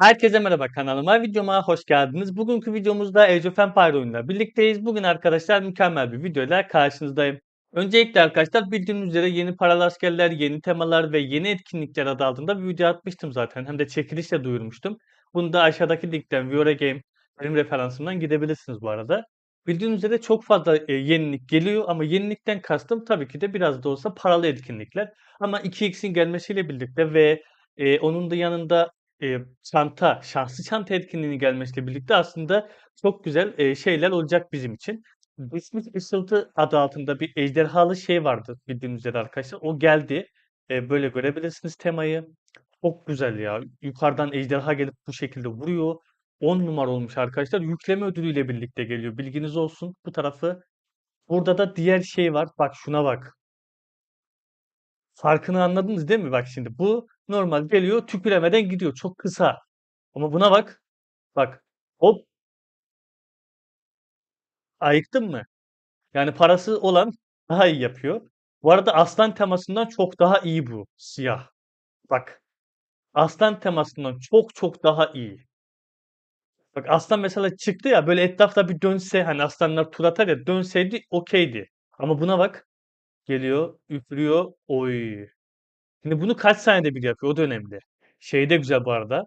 Herkese merhaba kanalıma, videoma hoş geldiniz. Bugünkü videomuzda Age of Empires oyunuyla birlikteyiz. Bugün arkadaşlar mükemmel bir videoyla karşınızdayım. Öncelikle arkadaşlar bildiğiniz üzere yeni paralı askerler, yeni temalar ve yeni etkinlikler adı altında bir video atmıştım zaten. Hem de çekilişle duyurmuştum. Bunu da aşağıdaki linkten Viore Game benim referansımdan gidebilirsiniz bu arada. Bildiğiniz üzere çok fazla e, yenilik geliyor ama yenilikten kastım tabii ki de biraz da olsa paralı etkinlikler. Ama 2x'in gelmesiyle birlikte ve e, onun da yanında Eee, çanta, şanslı çanta etkinliğinin gelmesiyle birlikte aslında çok güzel, eee, şeyler olacak bizim için. Dismiss Işıltı adı altında bir ejderhalı şey vardı bildiğiniz üzere arkadaşlar. O geldi. Eee, böyle görebilirsiniz temayı. Çok güzel ya. Yukarıdan ejderha gelip bu şekilde vuruyor. 10 numara olmuş arkadaşlar. Yükleme ödülüyle birlikte geliyor. Bilginiz olsun bu tarafı. Burada da diğer şey var. Bak şuna bak. Farkını anladınız değil mi? Bak şimdi bu normal geliyor tüküremeden gidiyor. Çok kısa. Ama buna bak. Bak. Hop. Ayıktın mı? Yani parası olan daha iyi yapıyor. Bu arada aslan temasından çok daha iyi bu siyah. Bak. Aslan temasından çok çok daha iyi. Bak aslan mesela çıktı ya böyle etrafta bir dönse hani aslanlar tur atar ya dönseydi okeydi. Ama buna bak. Geliyor, üflüyor. Oy. Şimdi bunu kaç saniyede bir yapıyor? O da önemli. Şey de güzel bu arada.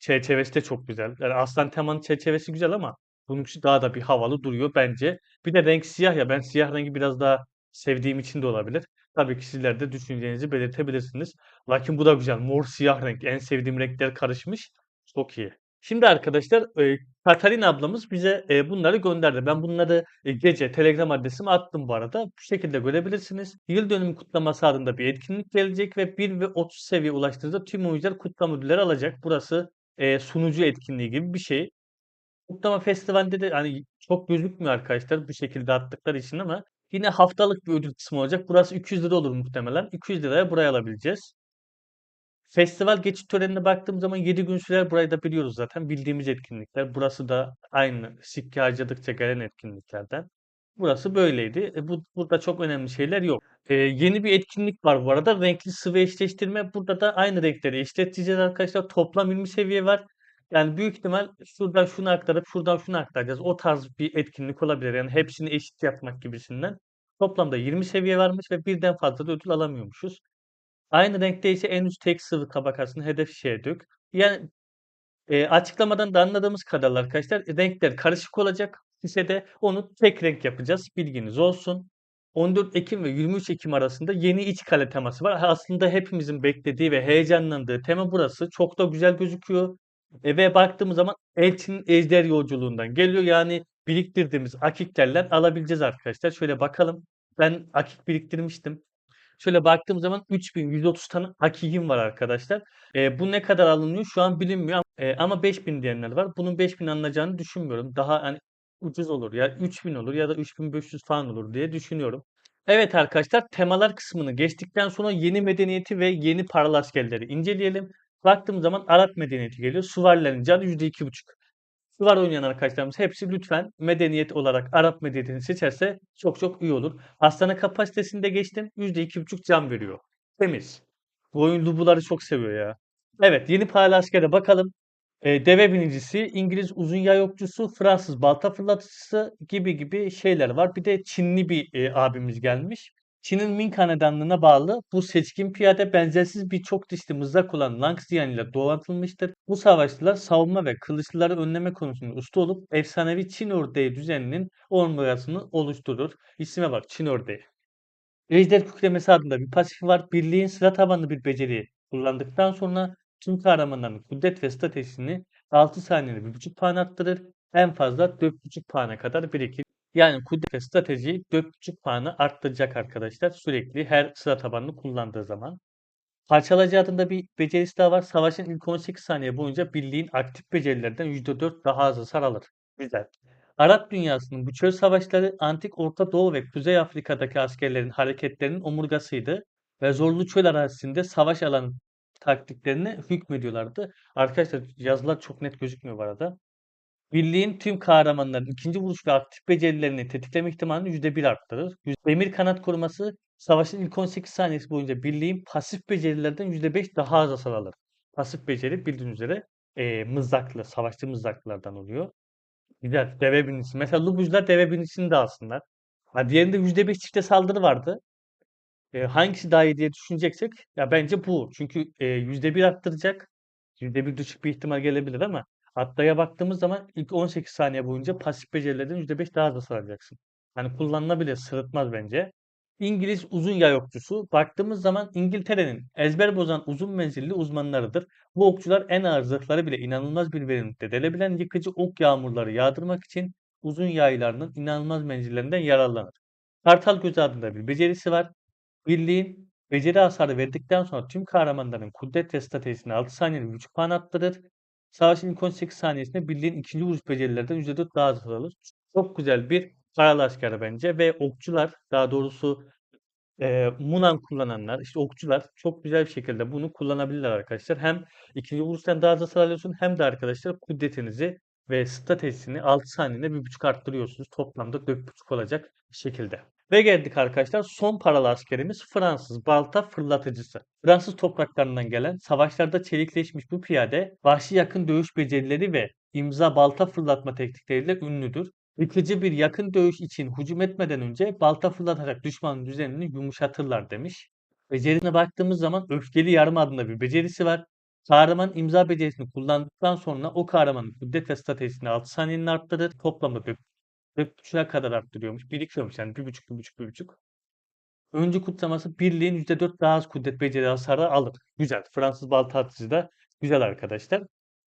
Çerçevesi de çok güzel. Yani aslan temanın çerçevesi güzel ama bununkisi daha da bir havalı duruyor bence. Bir de renk siyah ya. Ben siyah rengi biraz daha sevdiğim için de olabilir. Tabii ki sizler de düşüncenizi belirtebilirsiniz. Lakin bu da güzel. Mor siyah renk. En sevdiğim renkler karışmış. Çok iyi. Şimdi arkadaşlar e, Katarina ablamız bize e, bunları gönderdi. Ben bunları e, gece Telegram adresime attım bu arada. Bu şekilde görebilirsiniz. Yıl dönümü kutlaması adında bir etkinlik gelecek ve 1 ve 30 seviye ulaştığınızda tüm oyuncular kutlama ödülleri alacak. Burası e, sunucu etkinliği gibi bir şey. Kutlama festivalinde de hani çok gözükmüyor arkadaşlar bu şekilde attıkları için ama yine haftalık bir ödül kısmı olacak. Burası 200 lira olur muhtemelen. 200 liraya buraya alabileceğiz. Festival geçit törenine baktığım zaman 7 gün sürer. Burayı da biliyoruz zaten. Bildiğimiz etkinlikler. Burası da aynı sikke harcadıkça gelen etkinliklerden. Burası böyleydi. E, bu, burada çok önemli şeyler yok. E, yeni bir etkinlik var bu arada. Renkli sıvı eşleştirme. Burada da aynı renkleri eşleştireceğiz arkadaşlar. Toplam 20 seviye var. Yani büyük ihtimal şuradan şunu aktarıp şuradan şunu aktaracağız. O tarz bir etkinlik olabilir. Yani hepsini eşit yapmak gibisinden. Toplamda 20 seviye varmış ve birden fazla da ödül alamıyormuşuz. Aynı renkte ise en üst tek sıvı tabakasını hedef şişeye. Yani e, açıklamadan da anladığımız kadarıyla arkadaşlar renkler karışık olacak. Şişede onu tek renk yapacağız. Bilginiz olsun. 14 Ekim ve 23 Ekim arasında yeni iç kale teması var. Aslında hepimizin beklediği ve heyecanlandığı tema burası. Çok da güzel gözüküyor. E, ve baktığımız zaman Elçinin Ejder yolculuğundan geliyor. Yani biriktirdiğimiz akiklerle alabileceğiz arkadaşlar. Şöyle bakalım. Ben akik biriktirmiştim. Şöyle baktığım zaman 3130 tane hakikim var arkadaşlar. E, bu ne kadar alınıyor şu an bilinmiyor e, ama 5000 diyenler var. Bunun 5000 alınacağını düşünmüyorum. Daha hani ucuz olur ya 3000 olur ya da 3500 falan olur diye düşünüyorum. Evet arkadaşlar temalar kısmını geçtikten sonra yeni medeniyeti ve yeni paralı askerleri inceleyelim. Baktığım zaman Arap medeniyeti geliyor. Süvarilerin canı %2,5. Sular oynayan arkadaşlarımız hepsi lütfen medeniyet olarak Arap medeniyetini seçerse çok çok iyi olur. Hastane kapasitesinde geçtim. %2,5 can veriyor. Temiz. Bu oyun lubuları çok seviyor ya. Evet yeni paralı askere bakalım. E, deve binicisi, İngiliz uzun yay okçusu, Fransız balta fırlatıcısı gibi gibi şeyler var. Bir de Çinli bir e, abimiz gelmiş. Çin'in Ming Hanedanlığı'na bağlı bu seçkin piyade benzersiz birçok dişli mızrak olan Lang Xian ile donatılmıştır. Bu savaşçılar savunma ve kılıçları önleme konusunda usta olup efsanevi Çin ördeği düzeninin omurgasını oluşturur. İsme bak Çin ördeği. Ejder kükremesi adında bir pasif var. Birliğin sıra tabanlı bir beceriyi kullandıktan sonra tüm kahramanların kudret ve stratejisini 6 saniyede 1.5 puan arttırır. En fazla 4.5 puana kadar birikir. Yani kudret strateji 4.5 puanı arttıracak arkadaşlar. Sürekli her sıra tabanını kullandığı zaman. Parçalayıcı adında bir becerisi daha var. Savaşın ilk 18 saniye boyunca birliğin aktif becerilerden %4 daha az hasar alır. Güzel. Arap dünyasının bu çöl savaşları antik Orta Doğu ve Kuzey Afrika'daki askerlerin hareketlerinin omurgasıydı ve zorlu çöl arazisinde savaş alanı taktiklerine hükmediyorlardı. Arkadaşlar yazılar çok net gözükmüyor bu arada. Birliğin tüm kahramanların ikinci vuruş ve aktif becerilerini tetikleme ihtimalini %1 arttırır. Demir kanat koruması savaşın ilk 18 saniyesi boyunca birliğin pasif becerilerden %5 daha az hasar alır. Pasif beceri bildiğiniz üzere Eee, mızraklı, savaşçı mızraklılardan oluyor. Güzel. Deve binicisi. Mesela Lubuz'da deve binicisini de alsınlar. Ha, diğerinde %5 çifte saldırı vardı. E, hangisi daha iyi diye düşüneceksek ya bence bu. Çünkü e, %1 arttıracak. %1 düşük bir ihtimal gelebilir ama Atlay'a baktığımız zaman ilk 18 saniye boyunca pasif becerilerden %5 daha hızlı saracaksın. Yani kullanılabilir, sırıtmaz bence. İngiliz uzun yay okçusu. Baktığımız zaman İngiltere'nin ezber bozan uzun menzilli uzmanlarıdır. Bu okçular en ağır zırhları bile inanılmaz bir verimlilikte delebilen yıkıcı ok yağmurları yağdırmak için uzun yaylarının inanılmaz menzillerinden yararlanır. Kartal Gözü adında bir becerisi var. Birliğin beceri hasarı verdikten sonra tüm kahramanların kudret ve stratejisini 6 saniyelik güç puan arttırır. Savaşın ilk 18 saniyesinde birliğin ikinci vuruş becerilerden %4 daha hızlı alır. Çok güzel bir paralı asker bence ve okçular daha doğrusu e, Munan kullananlar işte okçular çok güzel bir şekilde bunu kullanabilirler arkadaşlar. Hem ikinci vuruştan daha hızlı sıralıyorsun hem de arkadaşlar kudretinizi ve stratejisini 6 saniyede 1.5 arttırıyorsunuz. Toplamda 4.5 olacak şekilde. Ve geldik arkadaşlar son paralı askerimiz Fransız balta fırlatıcısı. Fransız topraklarından gelen savaşlarda çelikleşmiş bu piyade vahşi yakın dövüş becerileri ve imza balta fırlatma teknikleriyle ünlüdür. Yıkıcı bir yakın dövüş için hücum etmeden önce balta fırlatarak düşmanın düzenini yumuşatırlar demiş. Becerine baktığımız zaman öfkeli yarım adında bir becerisi var. Kahraman imza becerisini kullandıktan sonra o kahramanın kudret ve stratejisini 6 saniyenin arttırır. Toplamda 4.5'a kadar arttırıyormuş. Birikiyormuş yani 1.5 1.5 1.5. Öncü kutlaması birliğin %4 daha az kudret beceri hasarı alır. Güzel. Fransız balta atıcı da güzel arkadaşlar.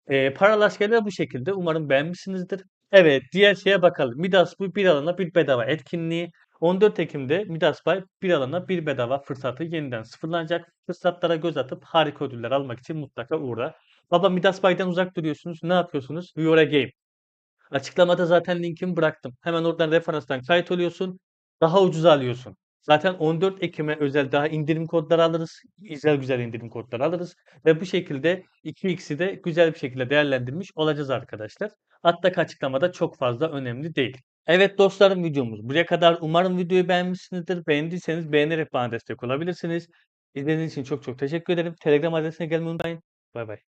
Ee, paralı askerler bu şekilde. Umarım beğenmişsinizdir. Evet, diğer şeye bakalım. Midas bu bir alana bir bedava etkinliği. 14 Ekim'de Midas Bay bir alana bir bedava fırsatı yeniden sıfırlanacak. Fırsatlara göz atıp harika ödüller almak için mutlaka uğra. Baba Midas Bay'dan uzak duruyorsunuz. Ne yapıyorsunuz? You are a game. Açıklamada zaten linkimi bıraktım. Hemen oradan referanstan kayıt oluyorsun. Daha ucuz alıyorsun. Zaten 14 Ekim'e özel daha indirim kodları alırız. Güzel güzel indirim kodları alırız. Ve bu şekilde 2x'i de güzel bir şekilde değerlendirmiş olacağız arkadaşlar. Hatta açıklamada çok fazla önemli değil. Evet dostlarım videomuz buraya kadar. Umarım videoyu beğenmişsinizdir. Beğendiyseniz beğenerek bana destek olabilirsiniz. İzlediğiniz için çok çok teşekkür ederim. Telegram adresine gelmeyi unutmayın. Bay bay.